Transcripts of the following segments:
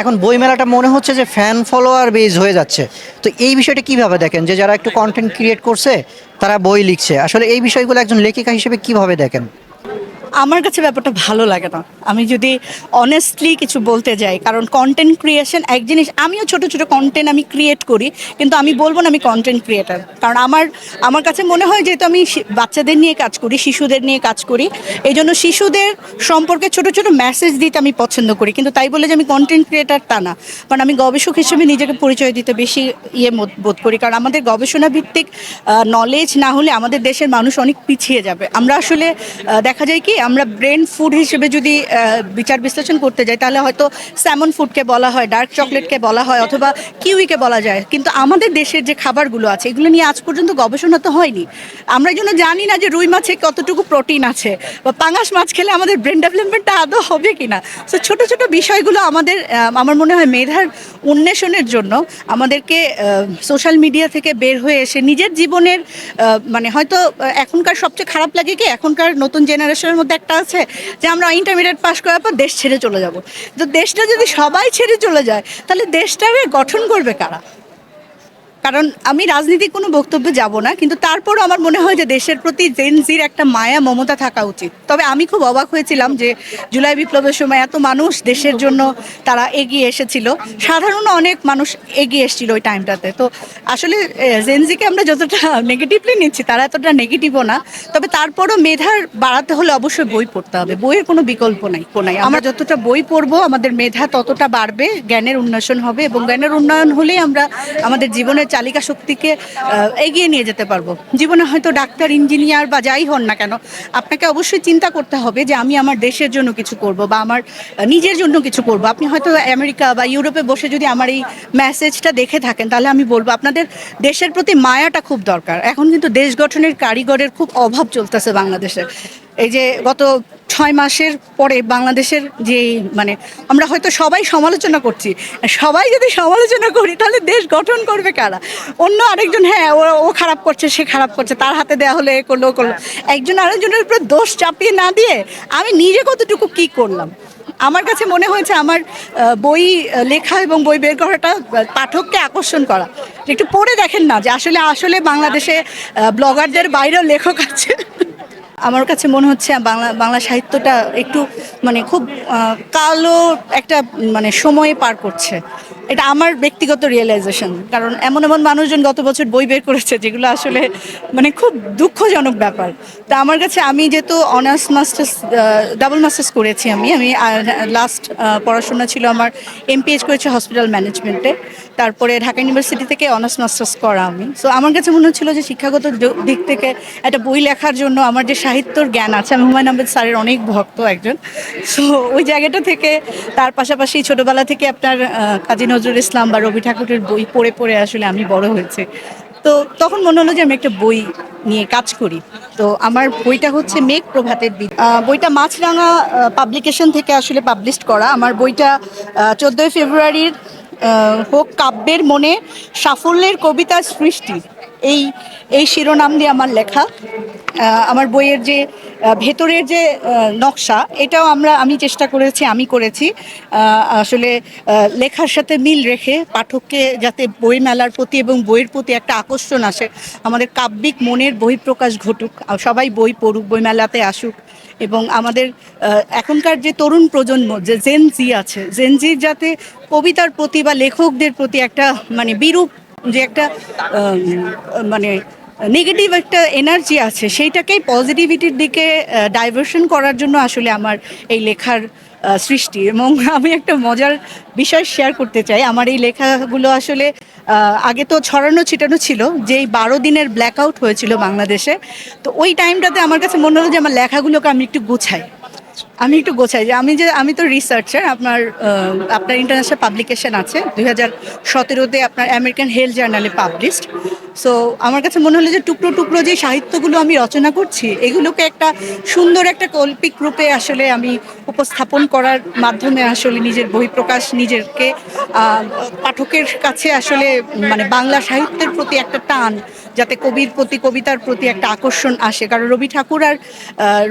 এখন বইমেলাটা মনে হচ্ছে যে ফ্যান ফলোয়ার বেজ হয়ে যাচ্ছে। তো এই বিষয়টা কীভাবে দেখেন? যে যারা একটু কন্টেন্ট ক্রিয়েট করছে, তারা বই লিখছে। আসলে এই বিষয়গুলো একজন লেখিকা হিসেবে কীভাবে দেখেন? আমার কাছে ব্যাপারটা ভালো লাগে না। আমি যদি অনেস্টলি কিছু বলতে যাই, কারণ কন্টেন্ট ক্রিয়েশন এক জিনিস, আমিও ছোট ছোট কন্টেন্ট আমি ক্রিয়েট করি, কিন্তু আমি বলব না আমি কন্টেন্ট ক্রিয়েটার কারণ আমার আমার কাছে মনে হয় যেহেতু আমি বাচ্চাদের নিয়ে কাজ করি, শিশুদের নিয়ে কাজ করি এই জন্য শিশুদের সম্পর্কে ছোট ছোট মেসেজ দিতে আমি পছন্দ করি, কিন্তু তাই বলে যে আমি কন্টেন্ট ক্রিয়েটার তা না। কারণ আমি গবেষক হিসেবে নিজেকে পরিচয় দিতে বেশি ইয়ে বোধ- করি, কারণ আমাদের গবেষণা ভিত্তিক নলেজ না হলে আমাদের দেশের মানুষ অনেক পিছিয়ে যাবে। আমরা আসলে দেখা যায় কি আমরা ব্রেন ফুড হিসেবে যদি বিচার বিশ্লেষণ করতে যাই, তাহলে হয়তো স্যামন ফুডকে বলা হয়, ডার্ক চকলেটকে বলা হয়, অথবা কিউইকে বলা যায়। কিন্তু আমাদের দেশের যে খাবারগুলো আছে, এগুলো নিয়ে আজ পর্যন্ত গবেষণা তো হয়নি। আমরা এই জন্য জানি না যে রুই মাছে কতটুকু প্রোটিন আছে, বা পাঙাশ মাছ খেলে আমাদের ব্রেন ডেভেলপমেন্টটা আদৌ হবে কি না সো ছোটো ছোটো বিষয়গুলো আমাদের আমার মনে হয় মেধার উন্মেষণের জন্য আমাদেরকে সোশ্যাল মিডিয়া থেকে বের হয়ে এসে নিজের জীবনের মানে হয়তো এখনকার সবচেয়ে খারাপ লাগে কি? এখনকার নতুন জেনারেশনের মধ্যে একটা আছে যে আমরা ইন্টারমিডিয়েট পাশ করার পর দেশ ছেড়ে চলে যাব। তো দেশটা যদি সবাই ছেড়ে চলে যায়, তাহলে দেশটাকে গঠন করবে কারা? কারণ আমি রাজনীতির কোনো বক্তব্যে যাব না কিন্তু তারপরও আমার মনে হয় যে দেশের প্রতি জেনজির একটা মায়া মমতা থাকা উচিত। তবে আমি খুব অবাক হয়েছিলাম যে জুলাই বিপ্লবের সময় এত মানুষ দেশের জন্য তারা এগিয়ে এসেছিল। সাধারণ অনেক মানুষ এগিয়ে এসেছিল ওই টাইমটাতে তো আসলে জেনজিকে আমরা যতটা নেগেটিভলি নিচ্ছি তারা এতটা নেগেটিভও না। তবে তারপরও মেধার বাড়াতে হলে অবশ্যই বই পড়তে হবে। বইয়ের কোনো বিকল্প নাই। নাই। আমরা যতটা বই পড়ব আমাদের মেধা ততটা বাড়বে জ্ঞানের উন্নয়ন হবে এবং জ্ঞানের উন্নয়ন হলেই আমরা আমাদের জীবনের চালিকা শক্তিকে এগিয়ে নিয়ে যেতে পারব। জীবনে হয়তো ডাক্তার, ইঞ্জিনিয়ার বা যাই হন না কেন, আপনাকে অবশ্যই চিন্তা করতে হবে যে আমি আমার দেশের জন্য কিছু করব বা আমার নিজের জন্য কিছু করব। আপনি হয়তো আমেরিকা বা ইউরোপে বসে যদি আমার এই মেসেজটা দেখে থাকেন, তাহলে আমি বলব, আপনাদের দেশের প্রতি মায়াটা খুব দরকার। এখন কিন্তু দেশ গঠনের কারিগরের খুব অভাব চলতেছে বাংলাদেশে। এই যে গত ছয় মাসের পরে বাংলাদেশের যে মানে আমরা হয়তো সবাই সমালোচনা করছি। সবাই যদি সমালোচনা করি, তাহলে দেশ গঠন করবে কারা? অন্য আরেকজন হ্যাঁ ও ও খারাপ করছে, সে খারাপ করছে, তার হাতে দেওয়া হলে, এ করল, ও করল। একজন আরেকজনের উপরে দোষ চাপিয়ে না দিয়ে আমি নিজে কতটুকু কি করলাম? আমার কাছে মনে হয়েছে আমার বই লেখা এবং বই বের করাটা পাঠককে আকর্ষণ করা। একটু পড়ে দেখেন না যে আসলে আসলে বাংলাদেশে ব্লগারদের বাইরেও লেখক আছে। আমার কাছে মনে হচ্ছে বাংলা বাংলা সাহিত্যটা একটু মানে খুব কালো একটা মানে সময়ে পার করছে। এটা আমার ব্যক্তিগত রিয়েলাইজেশন কারণ এমন এমন মানুষজন গত বছর বই বের করেছে যেগুলো আসলে মানে খুব দুঃখজনক ব্যাপার। তা আমার কাছে আমি যেহেতু অনার্স মাস্টার্স ডাবল মাস্টার্স করেছি আমি আমি লাস্ট পড়াশোনা ছিল আমার এমপিএইচ করেছি হসপিটাল ম্যানেজমেন্টে তারপরে ঢাকা ইউনিভার্সিটি থেকে অনার্স মাস্টার্স করা আমি। সো আমার কাছে মনে হচ্ছিল যে শিক্ষাগত দিক থেকে একটা বই লেখার জন্য আমার যে সাহিত্যর জ্ঞান আছে। আমি হুমায়ুন আহমেদ স্যারের অনেক ভক্ত একজন। সো ওই জায়গাটা থেকে তার পাশাপাশি ছোটবেলা থেকে আপনার কাজী নজরুল ইসলাম বা রবি ঠাকুরের বই পড়ে পড়ে আসলে আমি বড় হয়েছে। তো তখন মনে হলো যে আমি একটা বই নিয়ে কাজ করি। তো আমার বইটা হচ্ছে মেঘ প্রভাতের বীজ বইটা মাছরাঙা পাবলিকেশন থেকে আসলে পাবলিশ করা। আমার বইটা চোদ্দোই ফেব্রুয়ারির হোক কাব্যের মনে সাফল্যের কবিতা সৃষ্টি। এই এই শিরোনাম দিয়ে আমার লেখা। আমার বইয়ের যে ভেতরের যে নকশা, এটাও আমরা, আমি চেষ্টা করেছি, আমি করেছি। আসলে লেখার সাথে মিল রেখে পাঠককে যাতে বই মেলার প্রতি এবং বইয়ের প্রতি একটা আকর্ষণ আসে, আমাদের কাব্যিক মনের বহিঃপ্রকাশ ঘটুক সবাই বই পড়ুক বই মেলাতে আসুক এবং আমাদের এখনকার যে তরুণ প্রজন্ম, যে জেন জি আছে জেন জির যাতে কবিতার প্রতি বা লেখকদের প্রতি একটা মানে বিরূপ যে একটা মানে নেগেটিভ একটা এনার্জি আছে, সেইটাকেই পজিটিভিটির দিকে ডাইভার্সন করার জন্য আসলে আমার এই লেখার সৃষ্টি। এবং আমি একটা মজার বিষয় শেয়ার করতে চাই। আমার এই লেখাগুলো আসলে আগে তো ছড়ানো ছিটানো ছিল, যেই বারো দিনের ব্ল্যাক আউট হয়েছিল বাংলাদেশে। তো ওই টাইমটাতে আমার কাছে মনে হলো যে আমার লেখাগুলোকে আমি একটু গোছাই। আমি একটু গোছাই যে আমি যে আমি তো রিসার্চার আপনার আপনার ইন্টারন্যাশনাল পাবলিকেশন আছে দুই হাজার সতেরোতে আপনার আমেরিকান হেলথ জার্নালে পাবলিশড সো আমার কাছে মনে হলো যে টুকরো টুকরো যে সাহিত্যগুলো আমি রচনা করছি এগুলোকে একটা সুন্দর একটা কল্পিক রূপে আসলে আমি উপস্থাপন করার মাধ্যমে আসলে নিজের বহিঃপ্রকাশ নিজেরকে আহ, পাঠকের কাছে আসলে মানে বাংলা সাহিত্যের প্রতি একটা টান যাতে কবির প্রতি, কবিতার প্রতি একটা আকর্ষণ আসে। কারণ রবি ঠাকুর আর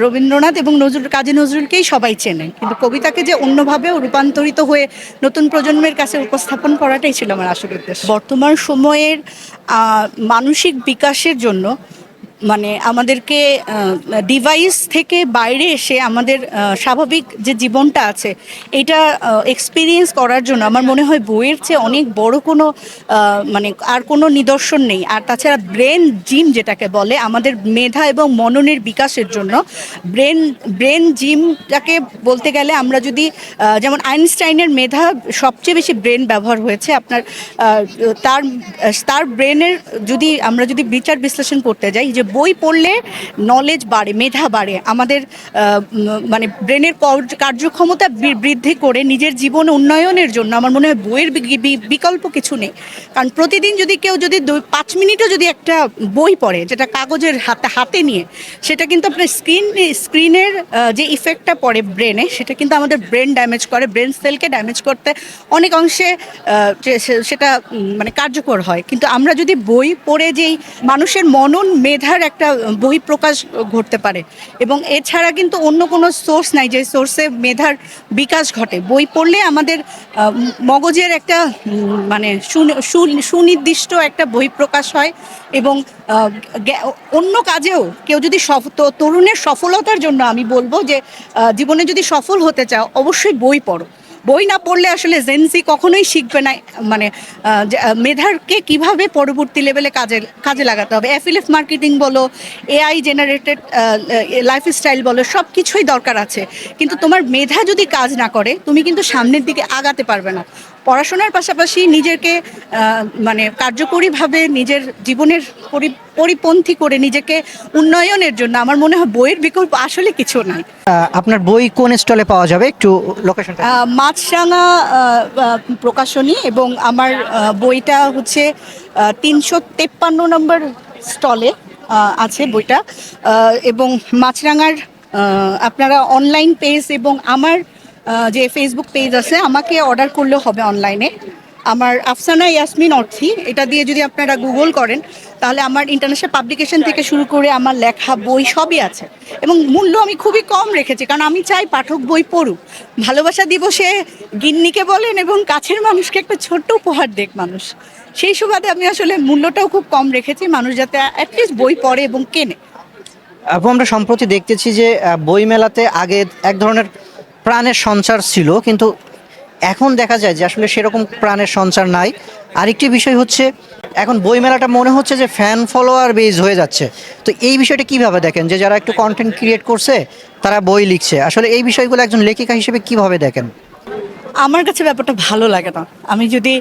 রবীন্দ্রনাথ এবং নজরুল, কাজী নজরুলকেই সবাই চেনে কিন্তু কবিতাকে যে অন্যভাবেও রূপান্তরিত হয়ে নতুন প্রজন্মের কাছে উপস্থাপন করাটাই ছিল আমার আসল উদ্দেশ্য। বর্তমান সময়ের মানসিক বিকাশের জন্য মানে আমাদেরকে ডিভাইস থেকে বাইরে এসে আমাদের স্বাভাবিক যে জীবনটা আছে, এটা এক্সপিরিয়েন্স করার জন্য আমার মনে হয় বইয়ের চেয়ে অনেক বড় কোনো মানে আর কোনো নিদর্শন নেই। আর তাছাড়া ব্রেন জিম যেটাকে বলে, আমাদের মেধা এবং মননের বিকাশের জন্য ব্রেন ব্রেন জিমটাকে বলতে গেলে আমরা যদি যেমন আইনস্টাইনের মেধা সবচেয়ে বেশি ব্রেন ব্যবহার হয়েছে, আপনার তার তার ব্রেনের যদি আমরা যদি বিচার বিশ্লেষণ করতে যাই, যে বই পড়লে নলেজ বাড়ে, মেধা বাড়ে। আমাদের মানে ব্রেনের কার্যক্ষমতা বৃদ্ধি করে নিজের জীবন উন্নয়নের জন্য আমার মনে হয় বইয়ের বিকল্প কিছু নেই। কারণ প্রতিদিন যদি কেউ যদি পাঁচ মিনিটও যদি একটা বই পড়ে, যেটা কাগজের হাতে হাতে নিয়ে, সেটা কিন্তু আপনার স্ক্রিন, স্ক্রিনের যে ইফেক্টটা পড়ে ব্রেনে সেটা কিন্তু আমাদের ব্রেন ড্যামেজ করে ব্রেন সেলকে ড্যামেজ করতে অনেক অংশে সেটা মানে কার্যকর হয়। কিন্তু আমরা যদি বই পড়ে যেই মানুষের মনন, মেধার একটা বই প্রকাশ ঘটতে পারে। এবং এছাড়া কিন্তু অন্য কোনো সোর্স নাই যে সোর্সে মেধার বিকাশ ঘটে। বই পড়লে আমাদের মগজের একটা মানে সুনির্দিষ্ট একটা বই প্রকাশ হয় এবং অন্য কাজেও কেউ যদি তরুণের সফলতার জন্য আমি বলব যে জীবনে যদি সফল হতে চাও, অবশ্যই বই পড়ো। বই না পড়লে আসলে জেনসি কখনোই শিখবে না মানে মেধারকে কীভাবে পরবর্তী লেভেলে কাজে কাজে লাগাতে হবে? অ্যাফিলেফ মার্কেটিং বলো এআই জেনারেটেড লাইফস্টাইল বলো সব কিছুই দরকার আছে। কিন্তু তোমার মেধা যদি কাজ না করে, তুমি কিন্তু সামনের দিকে আগাতে পারবে না। পড়াশোনার পাশাপাশি নিজেকে মানে কার্যকরীভাবে নিজের জীবনের পরি- পরিপন্থী করে নিজেকে উন্নয়নের জন্য আমার মনে হয় বইয়ের বিকল্প আসলে কিছু নাই। আপনার বই কোন স্টলে পাওয়া যাবে? একটু লোকেশনটা আহ, মাছরাঙা প্রকাশনী এবং আমার বইটা হচ্ছে তিনশো তেপ্পান্ন নম্বর স্টলে আছে বইটা। এবং মাছরাঙার আপনারা অনলাইন পেজ এবং আমার যে ফেসবুক পেজ আছে, আমাকে অর্ডার করলেও হবে অনলাইনে আমার আফসানা ইয়াসমিন অর্থি, এটা দিয়ে যদি আপনারা গুগল করেন, তাহলে আমার ইন্টারন্যাশনাল পাবলিকেশন থেকে শুরু করে আমার লেখা বই সবই আছে। এবং মূল্য আমি খুবই কম রেখেছি, কারণ আমি চাই পাঠক বই পড়ুক। ভালোবাসা দিবসে গিন্নিকে বলেন এবং কাছের মানুষকে একটা ছোট্ট উপহার দেখ মানুষ। সেই সুবাদে আমি আসলে মূল্যটাও খুব কম রেখেছি, মানুষ যাতে অ্যাটলিস্ট বই পড়ে এবং কেনে। আপু, আমরা সম্প্রতি দেখতেছি যে বই মেলাতে আগে এক ধরনের প্রাণের সঞ্চার ছিল, কিন্তু এখন দেখা যায় যে আসলে সেরকম প্রাণের সঞ্চার নাই। আরেকটি বিষয় হচ্ছে, এখন বইমেলাটা মনে হচ্ছে যে ফ্যান ফলোয়ার বেজ হয়ে যাচ্ছে। তো এই বিষয়টা কীভাবে দেখেন? যে যারা একটু কন্টেন্ট ক্রিয়েট করছে, তারা বই লিখছে। আসলে এই বিষয়গুলো একজন লেখিকা হিসেবে কীভাবে দেখেন? আমার কাছে ব্যাপারটা ভালো লাগে না। আমি যদি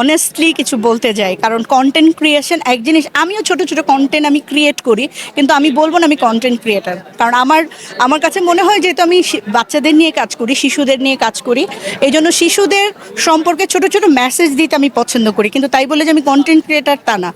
অনেস্টলি কিছু বলতে যাই, কারণ কন্টেন্ট ক্রিয়েশন এক জিনিস, আমিও ছোট ছোট কন্টেন্ট আমি ক্রিয়েট করি, কিন্তু আমি বলব না আমি কন্টেন্ট ক্রিয়েটার কারণ আমার আমার কাছে মনে হয় যেহেতু আমি বাচ্চাদের নিয়ে কাজ করি, শিশুদের নিয়ে কাজ করি এই জন্য শিশুদের সম্পর্কে ছোট ছোট মেসেজ দিতে আমি পছন্দ করি, কিন্তু তাই বলে যে আমি কন্টেন্ট ক্রিয়েটার তা না।